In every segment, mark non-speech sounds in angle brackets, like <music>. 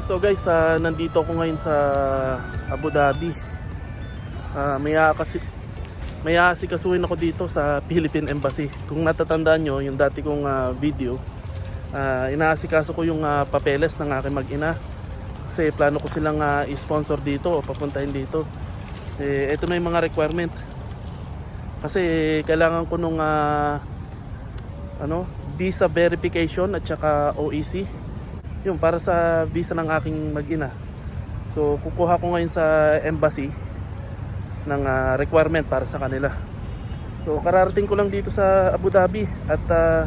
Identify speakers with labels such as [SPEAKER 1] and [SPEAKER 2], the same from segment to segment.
[SPEAKER 1] So guys, ah, nandito ako ngayon sa Abu Dhabi. Ah, may kasi may aasikasuhin ako dito sa Philippine Embassy. Kung natatandaan nyo, yung dati kong ah, video, ah, inaasikaso ko yung ah, papeles ng aking mag-ina. Kasi plano ko silang ah, i-sponsor dito o papuntahin dito. Eh, ito na yung mga requirement. Kasi kailangan ko nung ah, ano, visa verification at saka OEC. Yung para sa visa ng aking mag-ina. So kukuha ko ngayon sa embassy ng ah, requirement para sa kanila. So kararating ko lang dito sa Abu Dhabi at ah,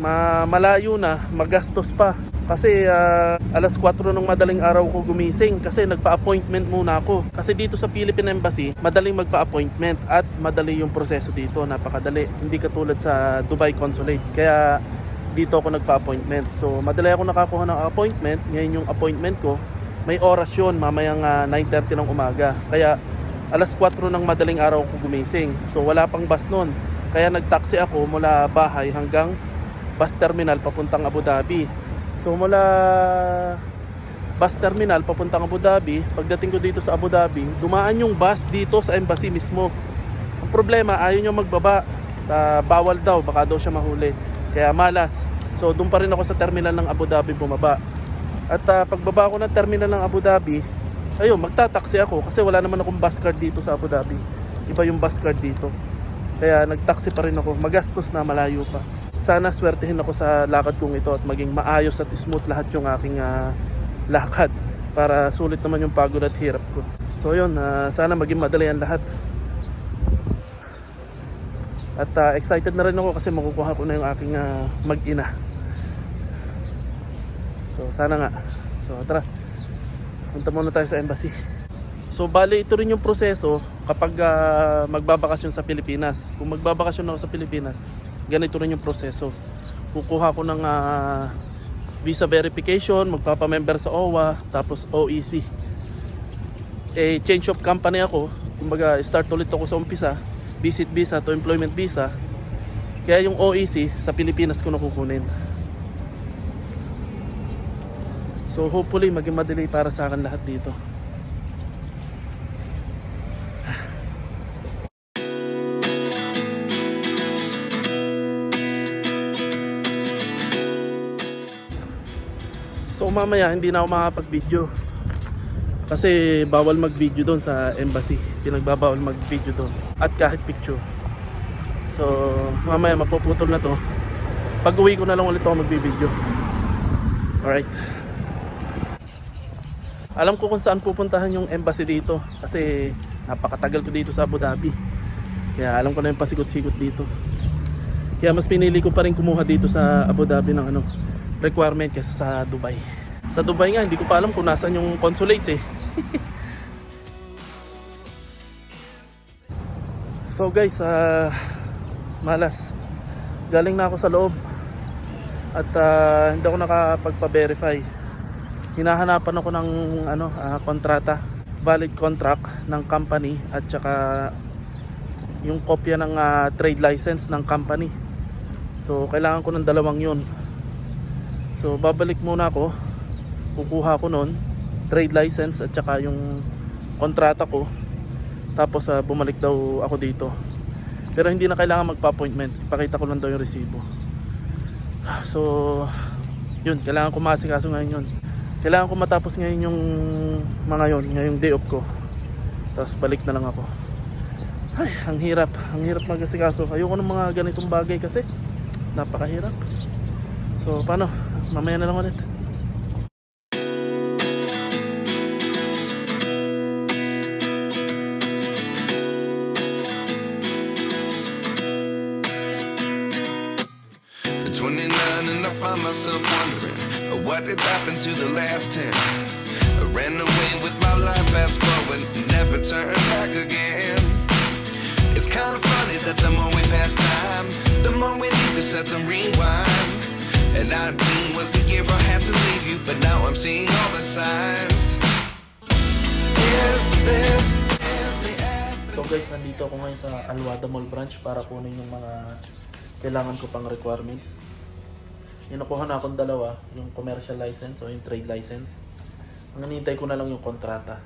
[SPEAKER 1] ma- malayo na, magastos pa. Kasi ah, alas 4 ng madaling araw ko gumising kasi nagpa-appointment muna ako. Kasi dito sa Philippine Embassy, madaling magpa-appointment at madali yung proseso dito, napakadali. Hindi katulad sa Dubai Consulate. Kaya dito ako nagpa-appointment. So madali ako nakakuha ng appointment. Ngayon yung appointment ko, may oras yun, mamayang ah, 9.30 ng umaga. Kaya alas 4 ng madaling araw ako gumising. So wala pang bus nun. Kaya nagtaxi ako mula bahay hanggang bus terminal papuntang Abu Dhabi. So mula bus terminal papuntang Abu Dhabi, pagdating ko dito sa Abu Dhabi, dumaan yung bus dito sa embassy mismo. Ang problema, ayaw nyo magbaba. Ah, bawal daw, baka daw siya mahuli. Kaya malas. So doon pa rin ako sa terminal ng Abu Dhabi bumaba. At ah, pagbaba ko ng terminal ng Abu Dhabi, ayun, magtataksi ako kasi wala naman akong bus card dito sa Abu Dhabi. Iba yung bus card dito. Kaya nagtaksi pa rin ako. Magastos na, malayo pa. Sana swertehin ako sa lakad kong ito at maging maayos at smooth lahat yung aking ah, lakad para sulit naman yung pagod at hirap ko. So yun, ah, sana maging madali ang lahat. At ah, excited na rin ako kasi makukuha ko na yung aking ah, mag-ina. So sana nga. So tara. Punta muna tayo sa embassy. So bali ito rin yung proseso kapag ah, magbabakasyon sa Pilipinas. Kung magbabakasyon ako sa Pilipinas, ganito rin yung proseso. Kukuha ko ng ah, visa verification, magpapamember sa OWA, tapos OEC. Eh, change of company ako. Kumbaga, start ulit ako sa umpisa. Visit visa to employment visa. Kaya yung OEC sa Pilipinas ko nakukunin. So hopefully maging madali para sa akin lahat dito. So mamaya hindi na ako makapag-video. Kasi bawal mag-video doon sa embassy. Pinagbabawal mag-video doon. At kahit picture. So mamaya mapuputol na to. Pag uwi ko na lang ulit ako mag-video. Alright. Alam ko kung saan pupuntahan yung embassy dito. Kasi napakatagal ko dito sa Abu Dhabi. Kaya alam ko na yung pasikot-sikot dito. Kaya mas pinili ko pa rin kumuha dito sa Abu Dhabi ng ano, requirement kaysa sa Dubai. Sa Dubai nga, hindi ko pa alam kung nasan yung consulate eh. <laughs> so guys, ah malas. Galing na ako sa loob. At ah, hindi ako nakapagpa-verify. Hinahanapan ako ng ano, ah, kontrata, valid contract ng company at saka yung kopya ng ah, trade license ng company. So kailangan ko ng dalawang yun. So babalik muna ako. Kukuha ko nun trade license at saka yung kontrata ko. Tapos ah, bumalik daw ako dito. Pero hindi na kailangan magpa-appointment. Ipakita ko lang daw yung resibo. So, yun. Kailangan ko masikaso ngayon yun. Kailangan ko matapos ngayon yung mga yun. Ngayong day off ko. Tapos balik na lang ako. Ay, ang hirap. Ang hirap mag-asikaso. Ayoko ng mga ganitong bagay kasi napakahirap. So, paano? Mamaya na lang ulit.
[SPEAKER 2] What did happen to the last 10. I ran away with my life, fast forward, never turn back again. It's kind of funny that the more we pass time, the more we need to set the rewind. And 19 was the year I had to leave you, but now I'm seeing all the signs. Is this?
[SPEAKER 1] So guys, nandito ako ngayon sa Alwada Mall branch para kunin yung mga kailangan ko pang requirements. Kinukuha na akong dalawa, yung commercial license o yung trade license. Ang hinihintay ko na lang yung kontrata.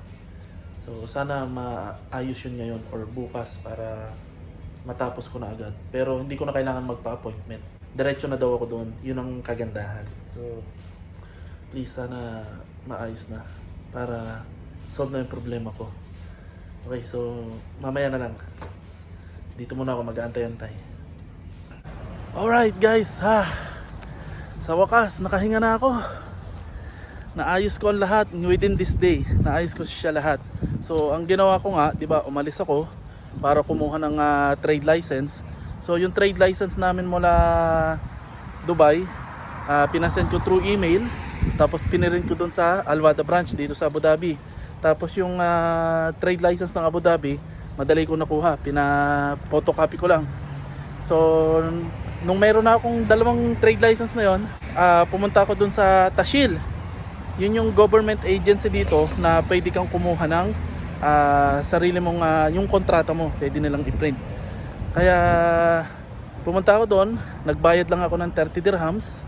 [SPEAKER 1] So sana maayos yun ngayon or bukas para matapos ko na agad. Pero hindi ko na kailangan magpa-appointment. Diretso na daw ako doon. Yun ang kagandahan. So please sana maayos na para solve na yung problema ko. Okay, so mamaya na lang. Dito muna ako mag-aantay-antay. Alright guys, ha. Sa wakas, nakahinga na ako. Naayos ko ang lahat within this day. Naayos ko siya lahat. So, ang ginawa ko nga, 'di ba, umalis ako para kumuha ng ah, trade license. So, yung trade license namin mula Dubai, ah, pinasend ko through email. Tapos pinirin ko doon sa Alwada branch dito sa Abu Dhabi. Tapos yung ah, trade license ng Abu Dhabi, madali ko nakuha. Pina-photocopy ko lang. So, nung meron na akong dalawang trade license na yon, ah, pumunta ako dun sa Tashil. Yun yung government agency dito na pwede kang kumuha ng ah, sarili mong, ah, yung kontrata mo, pwede nilang i-print. Kaya, pumunta ako doon, nagbayad lang ako ng 30 dirhams.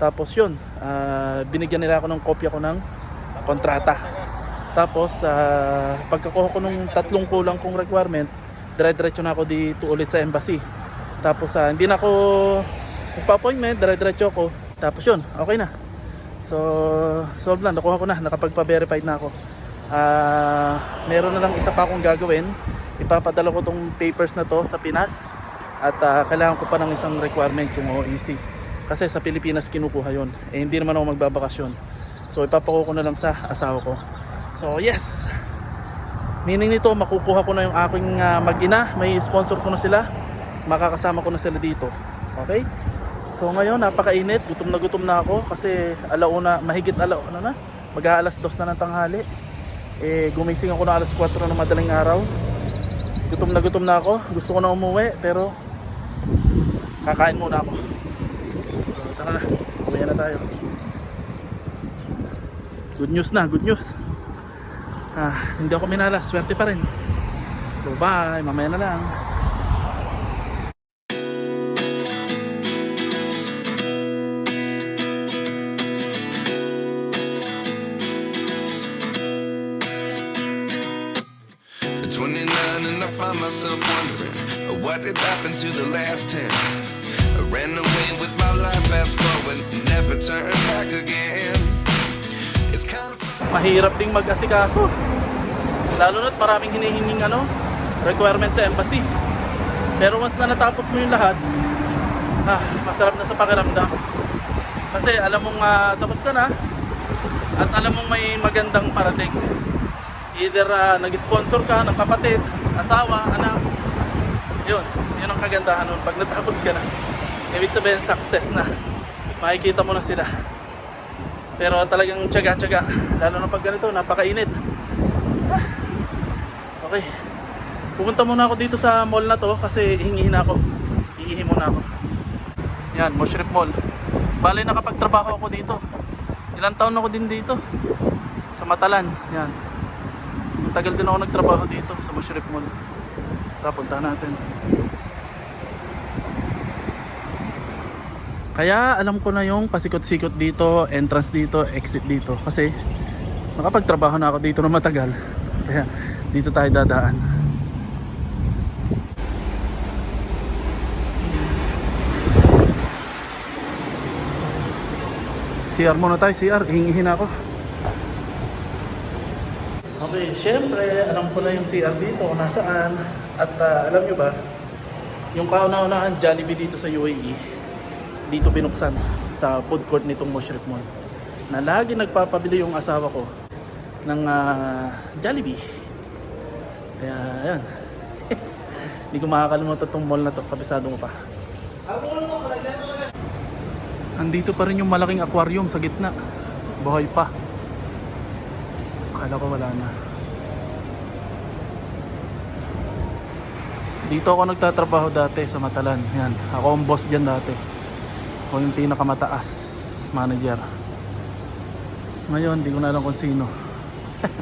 [SPEAKER 1] Tapos yun, ah, binigyan nila ako ng kopya ko ng kontrata. Tapos, ah, pagkakuha ko nung tatlong kulang kong requirement, dire-diretso na ako dito ulit sa embassy. Tapos ah, hindi na ako magpa-appointment, dire-diretso ako. Tapos yun, okay na. So, solve na, nakuha ko na, nakapagpa-verified na ako. Ah, meron na lang isa pa akong gagawin. Ipapadala ko tong papers na to sa Pinas. At ah, kailangan ko pa ng isang requirement yung OEC. Kasi sa Pilipinas kinukuha yon. Eh hindi naman ako magbabakasyon. So ipapakuha ko na lang sa asawa ko. So yes! Meaning nito, makukuha ko na yung aking ah, mag-ina. May sponsor ko na sila. Makakasama ko na sila dito. Okay? So ngayon, napakainit. Gutom na gutom na ako kasi alauna, mahigit alauna na. Mag-aalas dos na ng tanghali. Eh, gumising ako na alas 4 ng madaling araw. Gutom na gutom na ako. Gusto ko na umuwi pero kakain muna ako. So tara na. Umuwi na tayo. Good news na, good news. Ah, hindi ako minala, swerte pa rin. So bye, mamaya na lang.
[SPEAKER 2] What did happen to the last 10. I ran away with my life, fast forward, never turn back again. It's kind of.
[SPEAKER 1] Mahirap ding mag-asikaso. Lalo na't maraming hinihinging ano, requirement sa embassy. Pero once na natapos mo yung lahat, ah, masarap na sa pakiramdam. Kasi alam mong ah, tapos ka na at alam mong may magandang parating. Either ah, nag-sponsor ka ng kapatid, asawa, anak. Yun, yun ang kagandahan nun pag natapos ka na. Ibig sabihin success na. Makikita mo na sila. Pero talagang tiyaga-tiyaga. Lalo na pag ganito, napakainit. Ah. Okay. Pupunta muna ako dito sa mall na to kasi hingihin ako. Iihi muna ako. Yan, Mushrip Mall. Bale, nakapagtrabaho ako dito. Ilang taon ako din dito. Sa Matalan. Yan. Ang tagal din ako nagtrabaho dito sa Mushrip Mall. Tara, puntahan natin. Kaya alam ko na yung pasikot-sikot dito, entrance dito, exit dito. Kasi nakapagtrabaho na ako dito na matagal. Kaya dito tayo dadaan. CR muna tayo, CR. Hingihin ako. Okay, syempre, alam ko na yung CR dito kung nasaan. At ah, alam nyo ba, yung kauna-unahan Jollibee dito sa UAE, dito binuksan sa food court nitong Mushrif Mall. Na lagi nagpapabili yung asawa ko ng ah, Jollibee. Kaya, yan. <laughs> Hindi ko makakalimutan itong mall na to. Kabisado mo pa. Andito pa rin yung malaking aquarium sa gitna. Buhay pa. Akala ko wala na. Dito ako nagtatrabaho dati sa Matalan. Yan. Ako ang boss dyan dati. Ako yung pinakamataas manager. Ngayon, hindi ko na alam kung sino.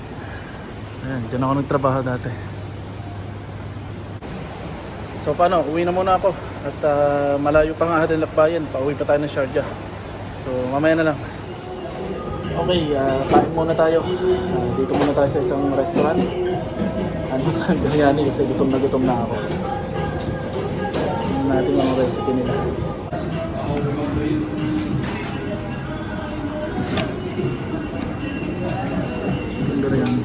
[SPEAKER 1] <laughs> Ayan, dyan ako nagtrabaho dati. So paano, uwi na muna ako. At ah, malayo pa nga atin lakbayan. Pauwi pa tayo ng Sharjah. So mamaya na lang. Okay, ah, kain muna tayo. Ah, dito muna tayo sa isang restaurant. Ano ka, biryani kasi gutom na gutom na ako. Tingnan natin ang recipe nila. Chicken biryani.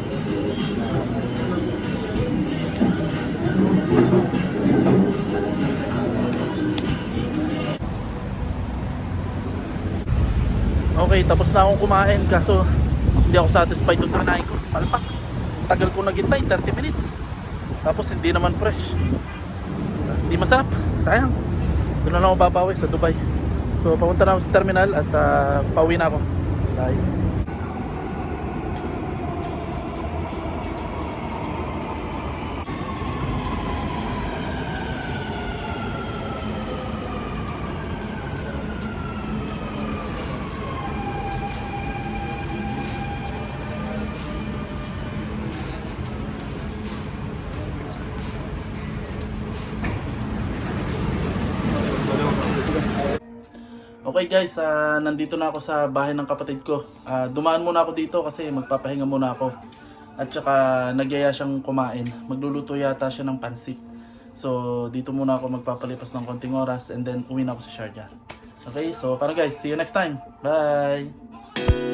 [SPEAKER 1] Okay, tapos na akong kumain kaso hindi ako satisfied dun sa kinain ko. Palpak. Tagal ko naghintay, 30 minutes. Tapos hindi naman fresh. Tapos hindi masarap. Sayang. Doon na lang ako babawi sa Dubai. So papunta na ako sa terminal at ah, pauwi na ako. Bye. Okay guys, ah, nandito na ako sa bahay ng kapatid ko. Ah, dumaan muna ako dito kasi magpapahinga muna ako. At saka nagyaya siyang kumain. Magluluto yata siya ng pansit. So dito muna ako magpapalipas ng konting oras and then uwi na ako sa Sharjah. Okay, so para guys, see you next time. Bye!